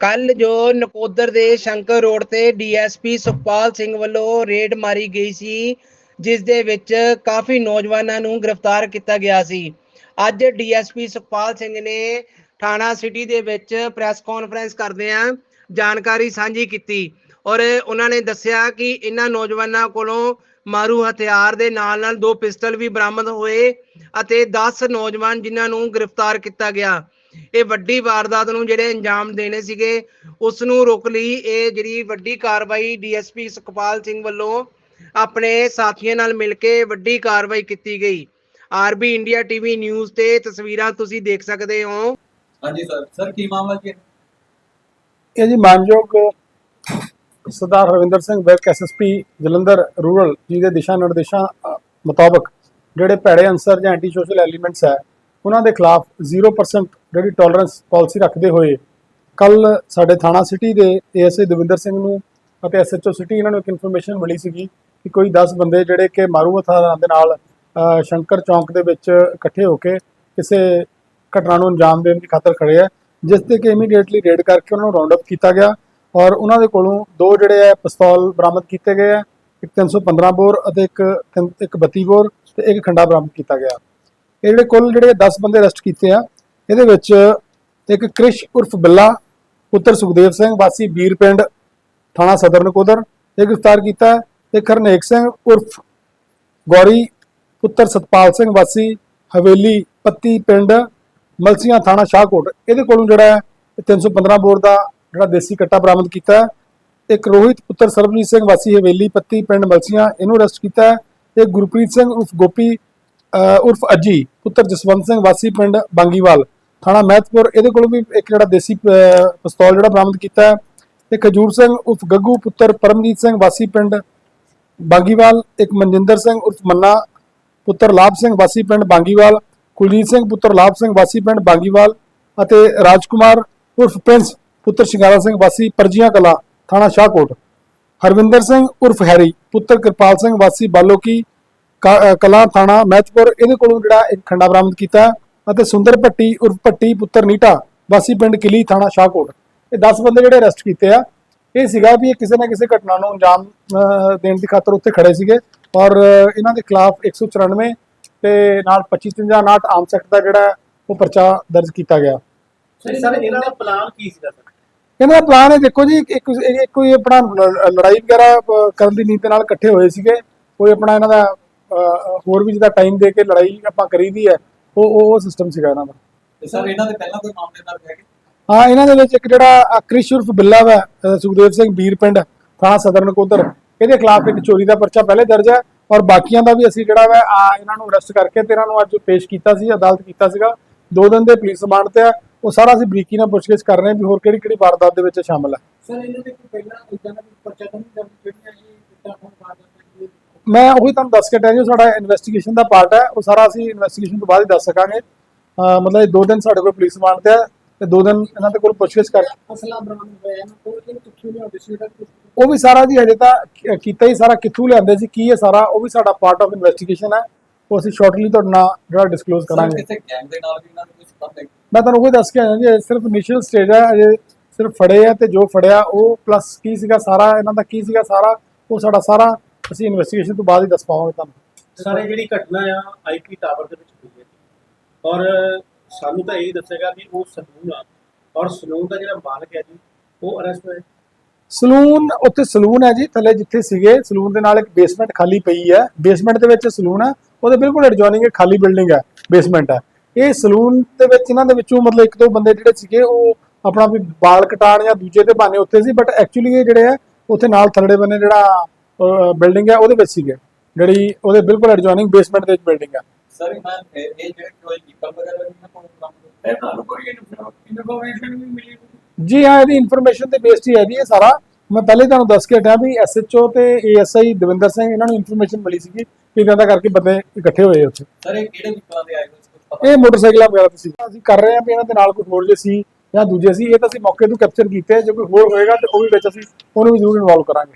ਕੱਲ ਜੋ ਨਕੋਦਰ ਦੇ ਸ਼ੰਕਰ ਰੋਡ ਤੇ ਡੀਐਸਪੀ ਸੁਖਪਾਲ ਸਿੰਘ ਵੱਲੋਂ ਰੇਡ ਮਾਰੀ ਗਈ ਸੀ, ਜਿਸ ਦੇ ਵਿੱਚ ਕਾਫੀ ਨੌਜਵਾਨਾਂ ਨੂੰ ਗ੍ਰਿਫਤਾਰ ਕੀਤਾ ਗਿਆ ਸੀ। ਅੱਜ ਡੀਐਸਪੀ ਸੁਖਪਾਲ ਸਿੰਘ ਨੇ ਥਾਣਾ ਸਿਟੀ ਦੇ ਵਿੱਚ ਪ੍ਰੈਸ ਕਾਨਫਰੰਸ ਕਰਦਿਆਂ ਜਾਣਕਾਰੀ ਸਾਂਝੀ ਕੀਤੀ ਔਰ ਉਹਨਾਂ ਨੇ ਦੱਸਿਆ ਕਿ ਇਹਨਾਂ ਨੌਜਵਾਨਾਂ ਕੋਲੋਂ ਮਾਰੂ ਹਥਿਆਰ ਦੇ ਨਾਲ ਨਾਲ ਦੋ ਪਿਸਟਲ ਵੀ ਬਰਾਮਦ ਹੋਏ ਅਤੇ 10 ਨੌਜਵਾਨ ਜਿਨ੍ਹਾਂ ਨੂੰ ਗ੍ਰਿਫਤਾਰ ਕੀਤਾ ਗਿਆ। ਇਹ ਵੱਡੀ ਵਾਰਦਾਤ ਨੂੰ ਜਿਹੜੇ ਅੰਜਾਮ ਦੇਣੇ ਸੀਗੇ ਉਸ ਨੂੰ ਰੋਕ ਲਈ ਇਹ ਜਿਹੜੀ ਵੱਡੀ ਕਾਰਵਾਈ ਡੀਐਸਪੀ ਸੁਖਪਾਲ ਸਿੰਘ ਵੱਲੋਂ ਆਪਣੇ ਸਾਥੀਆਂ ਨਾਲ ਮਿਲ ਕੇ ਵੱਡੀ ਕਾਰਵਾਈ ਕੀਤੀ ਗਈ। ਆਰਬੀ ਇੰਡੀਆ ਟੀਵੀ ਨਿਊਜ਼ ਤੇ ਤਸਵੀਰਾਂ ਤੁਸੀਂ ਦੇਖ ਸਕਦੇ ਹੋ। ਹਾਂਜੀ ਸਰ ਸਰ ਕੀ ਮਾਮਲਾ ਕੀ ਹੈ? ਇਹ ਜੀ ਮਾਨਯੋਗ ਸਰਦਾਰ ਰਵਿੰਦਰ ਸਿੰਘ ਵਿਰਕ ਐਸਐਸਪੀ ਜਲੰਧਰ ਰੂਰਲ ਜੀ ਦੇ ਦਿਸ਼ਾ ਨਿਰਦੇਸ਼ਾਂ ਮੁਤਾਬਕ ਜਿਹੜੇ ਭੈੜੇ ਅਨਸਰ ਜਾਂ ਐਂਟੀ ਸੋਸ਼ਲ ਐਲੀਮੈਂਟਸ ਹੈ ਉਹਨਾਂ ਦੇ ਖਿਲਾਫ 0% ਜਿਹੜੀ ਟੋਲਰੈਂਸ ਪਾਲਿਸੀ ਰੱਖਦੇ ਹੋਏ ਕੱਲ ਸਾਡੇ ਥਾਣਾ ਸਿਟੀ ਦੇ ਏਐਸਏ ਦਵਿੰਦਰ ਸਿੰਘ ਨੂੰ ਅਤੇ ਐਸਐਚਓ ਸਿਟੀ ਇਹਨਾਂ ਨੂੰ ਇੱਕ ਇਨਫੋਰਮੇਸ਼ਨ ਮਿਲੀ ਸੀਗੀ ਕਿ ਕੋਈ 10 ਬੰਦੇ ਜਿਹੜੇ ਕਿ ਮਾਰੂ ਹਥਿਆਰਾਂ ਦੇ ਨਾਲ ਸ਼ੰਕਰ ਚੌਂਕ ਦੇ ਵਿੱਚ ਇਕੱਠੇ ਹੋ ਕੇ ਕਿਸੇ ਘਟਨਾ ਨੂੰ ਅੰਜਾਮ ਦੇਣ ਦੀ ਖਾਤਰ ਖੜੇ ਆ, ਜਿਸ ਤੇ ਕਿ ਇਮੀਡੀਏਟਲੀ ਰੇਡ ਕਰਕੇ ਉਹਨਾਂ ਨੂੰ ਰਾਉਂਡ ਅਪ ਕੀਤਾ ਗਿਆ ਔਰ ਉਹਨਾਂ ਦੇ ਕੋਲੋਂ ਦੋ ਜਿਹੜੇ ਆ ਪਿਸਤੌਲ ਬਰਾਮਦ ਕੀਤੇ ਗਏ ਆ, ਇੱਕ 315 ਬੋਰ ਅਤੇ ਇੱਕ ਤਿੰਨ- ਇੱਕ 32 ਬੋਰ ਤੇ ਇੱਕ ਖੰਡਾ ਬਰਾਮਦ ਕੀਤਾ ਗਿਆ। ਇਹ ਜਿਹੜੇ ਕੁੱਲ ਜਿਹੜੇ 10 ਬੰਦੇ ਅਰੈਸਟ ਕੀਤੇ ਆ ਇਹਦੇ ਵਿੱਚ ਇੱਕ ਕ੍ਰਿਸ਼ ਉਰਫ ਬਿੱਲਾ, ਪੁੱਤਰ ਸੁਖਦੇਵ ਸਿੰਘ, ਵਾਸੀ ਬੀਰ ਪਿੰਡ, ਥਾਣਾ ਸਦਰ ਨਕੋਦਰ, ਇਹ ਗ੍ਰਿਫਤਾਰ ਕੀਤਾ ਹੈ। ਤੇ ਹਰਨੇਕ ਸਿੰਘ ਉਰਫ ਗੌਰੀ, ਪੁੱਤਰ ਸਤਪਾਲ ਸਿੰਘ, ਵਾਸੀ ਹਵੇਲੀ, ਪੱਤੀ ਪਿੰਡ, ਮਲਸੀਆਂ ਥਾਣਾ ਸ਼ਾਹਕੋਟ। ਇਹਦੇ ਕੋਲੋਂ ਜਿਹੜਾ ਹੈ, ਇਹ 315 ਬੋਰ ਦਾ ਜਿਹੜਾ ਦੇਸੀ ਕੱਟਾ ਬਰਾਮਦ ਕੀਤਾ ਹੈ। ਇੱਕ ਰੋਹਿਤ ਪੁੱਤਰ ਸਰਬਜੀਤ ਸਿੰਘ, ਵਾਸੀ ਹਵੇਲੀ, ਪੱਤੀ ਪਿੰਡ, ਮਲਸੀਆਂ, ਇਹਨੂੰ ਅਰੈਸਟ ਕੀਤਾ ਹੈ। ਇੱਕ ਗੁਰਪ੍ਰੀਤ ਸਿੰਘ ਉਰਫ ਗੋਪੀ ਉਰਫ ਅਜੀ, ਪੁੱਤਰ ਜਸਵੰਤ ਸਿੰਘ, ਵਾਸੀ ਪਿੰਡ ਬਾਂਗੀਵਾਲ। ਥਾਣਾ ਮਹਿਤਪੁਰ ਇਹਦੇ ਕੋਲੋਂ ਵੀ ਇੱਕ ਜਿਹੜਾ ਦੇਸੀ ਅਹ, ਪਿਸਤੌਲ ਜਿਹੜਾ ਬਰਾਮਦ ਕੀਤਾ ਹੈ ਤੇ ਖਜੂਰ ਸਿੰਘ ਉਰਫ ਗੱਗੂ ਪੁੱਤਰ ਪਰਮਜੀਤ ਸਿੰਘ ਵਾਸੀ ਪਿੰਡ ਬਾਗੀਵਾਲ ਇੱਕ ਮਨਜਿੰਦਰ ਸਿੰਘ ਉਰਫ ਮੰਨਾ ਪੁੱਤਰ ਲਾਭ ਸਿੰਘ ਵਾਸੀ ਪਿੰਡ ਬਾਂਗੀਵਾਲ ਕੁਲਜੀਤ ਸਿੰਘ ਪੁੱਤਰ ਲਾਭ ਸਿੰਘ ਵਾਸੀ ਪਿੰਡ ਬਾਂਗੀਵਾਲ ਅਤੇ ਰਾਜਕੁਮਾਰ ਉਰਫ ਪ੍ਰਿੰਸ ਪੁੱਤਰ ਸ਼ਿੰਗਾਰਾ ਸਿੰਘ ਵਾਸੀ ਪਰਜੀਆਂ ਕਲਾ ਥਾਣਾ ਸ਼ਾਹਕੋਟ। ਹਰਵਿੰਦਰ ਸਿੰਘ ਉਰਫ ਹੈਰੀ ਪੁੱਤਰ ਕਿਰਪਾਲ ਸਿੰਘ ਵਾਸੀ ਬਾਲੋਕੀ ਕਾ- ਕਲਾਂ ਥਾਣਾ ਮਹਿਤਪੁਰ ਇਹਦੇ ਕੋਲੋਂ ਜਿਹੜਾ ਇੱਕ ਖੰਡਾ ਬਰਾਮਦ ਕੀਤਾ ਅਤੇ ਸੁੰਦਰ ਭੱਟੀ ਉਰਫ ਭੱਟੀ ਪੁੱਤਰ ਨੀਟਾ ਵਾਸੀ ਪਿੰਡ ਕਿਲੀ ਥਾਣਾ ਸ਼ਾਹਕੋਟ। ਇਹ 10 ਬੰਦੇ ਜਿਹੜੇ ਅਰੈਸਟ ਕੀਤੇ ਆ। ਇਹ ਸੀਗਾ ਵੀ ਇਹ ਕਿਸੇ ਨਾ ਕਿਸੇ ਘਟਨਾ ਨੂੰ ਅੰਜਾਮ ਦੇਣ ਦੀ ਖਾਤਰ ਉੱਥੇ ਖੜੇ ਸੀਗੇ ਔਰ ਇਹਨਾਂ ਦੇ ਖਿਲਾਫ 194 ਤੇ ਨਾਲ 2559 ਆਮ ਸੈਕਟ ਦਾ ਜਿਹੜਾ ਉਹ ਪਰਚਾ ਦਰਜ ਕੀਤਾ ਗਿਆ। ਸਰ ਇਹਨਾਂ ਦਾ ਪਲਾਨ ਕੀ ਸੀਗਾ ਸਰ? ਇਹਨਾਂ ਦਾ ਪਲਾਨ ਹੈ ਦੇਖੋ ਜੀ ਇੱਕ ਇੱਕ ਕੋਈ ਆਪਣਾ ਲੜਾਈ ਵਗੈਰਾ ਕਰਨ ਦੀ ਨੀਤ ਨਾਲ ਇਕੱਠੇ ਹੋਏ ਸੀਗੇ। ਕੋਈ ਆਪਣਾ ਇਹਨਾਂ ਦਾ ਹੋਰ ਵੀ ਜਿਹਦਾ ਟਾਈਮ ਦੇ ਕੇ ਲੜਾਈ ਆਪਾਂ ਕਰੀਦੀ ਹੈ ਉਹ ਉਹ- ਸਿਸਟਮ ਸੀਗਾ ਇਹਨਾਂ ਦਾ। ਤੇ ਸਰ ਇਹਨਾਂ ਦੇ ਪਹਿਲਾਂ ਕੋਈ ਮਾਮਲੇ ਦਰਜ ਹੈਗੇ? ਹਾਂ ਇਹਨਾਂ ਦੇ ਵਿੱਚ ਇੱਕ ਜਿਹੜਾ ਕ੍ਰਿਸ਼ ਉਰਫ ਬਿੱਲਾ ਵਾ ਸੁਖਦੇਵ ਸਿੰਘ ਵੀਰ ਪਿੰਡ ਥਾਣਾ ਸਦਰ ਨਕੋਦਰ ਇਹਦੇ ਖਿਲਾਫ ਇੱਕ ਚੋਰੀ ਦਾ ਪਰਚਾ ਪਹਿਲੇ ਦਰਜ ਹੈ ਔਰ ਬਾਕੀਆਂ ਦਾ ਵੀ ਅਸੀਂ ਜਿਹੜਾ ਵਾ ਆ ਇਹਨਾਂ ਨੂੰ ਅਰੈਸਟ ਕਰਕੇ ਤੇ ਇਹਨਾਂ ਨੂੰ ਅੱਜ ਪੇਸ਼ ਕੀਤਾ ਸੀ ਅਦਾਲਤ ਕੀਤਾ ਸੀਗਾ। ਦੋ ਦਿਨ ਦੇ ਪੁਲਿਸ ਰਿਮਾਂਡ ਤੇ ਆ ਉਹ ਸਾਰਾ ਅਸੀਂ ਬਰੀਕੀ ਨਾਲ ਪੁੱਛਗਿੱਛ ਕਰ ਰਹੇ ਹਾਂ ਵੀ ਹੋਰ ਕਿਹੜੀ ਕਿਹੜੀ ਵਾਰਦਾਤ ਦੇ ਵਿੱਚ ਸ਼ਾਮਲ ਹੈ। ਸਰ ਇਹਨਾਂ ਦੇ ਕੋਈ ਪਹਿਲਾਂ ਇਦਾਂ ਦਾ ਕੋਈ ਪਰਚਾ ਤਾਂ ਨਹੀਂ ਦਰਜ ਜਿਹੜੀਆਂ ਜੀ ਇਦਾਂ ਹੁਣ ਬਾਅਦ ਵਿੱਚ ਮੈਂ ਉਹੀ ਤੁਹਾਨੂੰ ਦੱਸ ਕੇ ਟਾਂ ਜੋ ਸਾਡਾ ਇਨਵੈਸਟੀਗੇਸ਼ਨ ਦਾ ਪਾਰਟ ਹੈ ਉਹ ਸਾਰਾ ਅਸੀਂ ਇਨਵੈਸਟੀਗੇਸ਼ਨ ਤੋਂ ਬਾਅਦ ਹੀ ਦੱਸ ਸਕਾਂਗੇ। ਮਤਲਬ ਇਹ ਦੋ ਦਿਨ ਸਾਡੇ ਕੋਲ ਪੁਲਿਸ ਰਿਮਾਂਡ ਤੇ ਹੈ ਤੇ ਦੋ ਦਿਨ ਇਹਨਾਂ ਦੇ ਕੋਲ ਪੁੱਛਗਿੱਛ ਕਰ ਅਸਲਾ ਬਰਾਮਦ ਹੋਇਆ ਨਾ ਕੋਈ ਇਹ ਕਿੱਥੋਂ ਲਿਆਉਂਦੇ ਸੀ ਉਹ ਵੀ ਸਾਰਾ ਜੀ ਹਜੇ ਤਾਂ ਕੀਤਾ ਹੀ ਸਾਰਾ ਕਿੱਥੋਂ ਲਿਆਂਦੇ ਸੀ ਕੀ ਹੈ ਸਾਰਾ ਉਹ ਵੀ ਸਾਡਾ ਪਾਰਟ ਆਫ ਇਨਵੈਸਟੀਗੇਸ਼ਨ ਹੈ। ਉਹ ਅਸੀਂ ਸ਼ਾਰਟਲੀ ਤੁਹਾਡੇ ਨਾਲ ਜਿਹੜਾ ਡਿਸਕਲੋਜ਼ ਕਰਾਂਗੇ। ਕਿਸੇ ਗੈਂਗ ਦੇ ਨਾਲ ਵੀ ਇਹਨਾਂ ਨੂੰ ਕੋਈ ਸੰਬੰਧ ਹੈ ਮੈਂ ਤੁਹਾਨੂੰ ਉਹ ਦੱਸ ਕੇ ਆਇਆ ਜੀ ਸਿਰਫ ਇਨੀਸ਼ੀਅਲ ਸਟੇਜ ਹੈ ਅਜੇ ਸਿਰਫ ਫੜੇ ਆ ਤੇ ਜੋ ਫੜਿਆ ਉਹ ਪਲੱਸ ਕੀ ਸੀਗਾ ਸਾਰਾ ਇਹਨਾਂ ਦਾ ਕੀ ਸੀਗਾ ਸਾਰਾ ਉਹ ਸਾਡਾ ਸਾਰਾ ਅਸੀਂ ਇਨਵੈਸਟੀਗੇਸ਼ਨ ਤੋਂ ਬਾਅਦ ਹੀ ਦੱਸ ਪਾਵਾਂਗੇ ਤੁਹਾਨੂੰ। ਸਾਰੇ ਜਿਹੜੀ ਘਟਨਾ ਆ ਆਈਪੀ ਟਾਵਰ ਦੇ ਵਿੱਚ ਹੋਈ ਹੈ। ਔਰ ਸਾਨੂੰ ਤਾਂ ਇਹ ਦੱਸੇਗਾ ਵੀ ਉਹ ਸਲੂਨ ਆ। ਔਰ ਸਲੂਨ ਦਾ ਜਿਹੜਾ ਮਾਲਕ ਹੈ ਜੀ ਉਹ ਅਰੈਸਟ ਹੋਇਆ। ਸਲੂਨ ਉੱਥੇ ਸਲੂਨ ਹੈ ਜੀ ਥੱਲੇ ਜਿੱਥੇ ਸੀਗੇ ਸਲੂਨ ਦੇ ਨਾਲ ਇੱਕ ਬੇਸਮੈਂਟ ਖਾਲੀ ਪਈ ਹੈ। ਬੇਸਮੈਂਟ ਦੇ ਵਿੱਚ ਸਲੂਨ ਹੈ ਉਹਦੇ ਬਿਲਕੁਲ ਐਡਜੋਇਨਿੰਗ ਇੱਕ ਖਾਲੀ ਬਿਲਡਿੰਗ ਹੈ ਬੇਸਮੈਂਟ ਹੈ। ਇਹ ਸਲੂਨ ਦੇ ਵਿੱਚ ਇਹਨਾਂ ਦੇ ਵਿੱਚੋਂ ਮਤਲਬ ਇੱਕ ਦੋ ਬੰਦੇ ਜਿਹੜੇ ਸੀਗੇ ਉਹ ਆਪਣਾ ਵੀ ਵਾਲ ਕਟਾਣ ਜਾਂ ਦੂਜੇ ਦੇ ਬਹਾਨੇ ਉੱਥੇ ਸੀ ਬਟ ਐਕਚੁਅਲੀ ਇਹ ਜਿਹੜੇ ਆ ਉੱਥੇ ਨਾਲ ਥੱਲੜੇ ਬੰਨੇ ਜਿਹੜਾ ਬਿਲਡਿੰਗ ਹੈ ਉਹਦੇ ਵਿੱਚ ਸੀਗੇ। ਜਿਹੜੀ ਉਹਦੇ ਬਿਲਕੁਲ ਐਡਜੋਇਨਿੰਗ ਬੇਸਮੈਂਟ ਦੇ ਵਿੱਚ ਬਿਲਡਿੰਗ ਹੈ। ਸਰ ਇਹ ਇਹ ਜਿਹੜੇ ਕੋਈ ਪੀਪਲ ਵਗੈਰਾ ਵੀ ਇਹਨਾਂ ਕੋਲ ਬਰਾਮਦ ਹੋਏ? ਇਹ ਤੁਹਾਨੂੰ ਕੋਈ ਇਨਫੋਰਮੇਸ਼ਨ ਵੀ ਮਿਲੀ। ਜੀ ਹਾਂ ਇਹਦੀ ਇਨਫੋਰਮੇਸ਼ਨ ਤੇ ਬੇਸਡ ਹੀ ਹੈ ਜੀ ਇਹ ਸਾਰਾ। ਮੈਂ ਪਹਿਲੇ ਤੁਹਾਨੂੰ ਦੱਸ ਕੇ ਹਟਿਆ ਵੀ ਐਸਐਚਓ ਤੇ ਏਐਸਆਈ ਦਵਿੰਦਰ ਸਿੰਘ ਇਹਨਾਂ ਨੂੰ ਇਨਫੋਰਮੇਸ਼ਨ ਮਿਲੀ ਸੀਗੀ ਕਿ ਇਦਾਂ ਦਾ ਕਰਕੇ ਬੰਦੇ ਇਕੱਠੇ ਹੋਏ ਉੱਥੇ। ਸਰ ਇਹ ਕਿਹੜੇ ਪੀਪਲਾਂ ਦੇ ਆਏ ਪਤਾ? ਇਹ ਮੋਟਰਸਾਈਕਲਾਂ ਵਗੈਰਾ ਤੇ ਸੀ। ਅਸੀਂ ਕਰ ਰਹੇ ਹਾਂ ਵੀ ਇਹਨਾਂ ਦੇ ਨਾਲ ਕੋਈ ਹੋਰ ਜੇ ਸੀ ਜਾਂ ਦੂਜੇ ਸੀ ਇਹ ਤਾਂ ਅਸੀਂ ਮੌਕੇ ਤੋਂ ਕੈਪਚਰ ਕੀਤੇ। ਜੇ ਕੋਈ ਹੋਰ ਹੋਏਗਾ ਤੇ ਉਹ ਵੀ ਵਿੱਚ ਅਸੀਂ ਉਹਨੂੰ ਵੀ ਜ਼ਰੂਰ ਇਨਵੋਲਵ ਕਰਾਂਗੇ।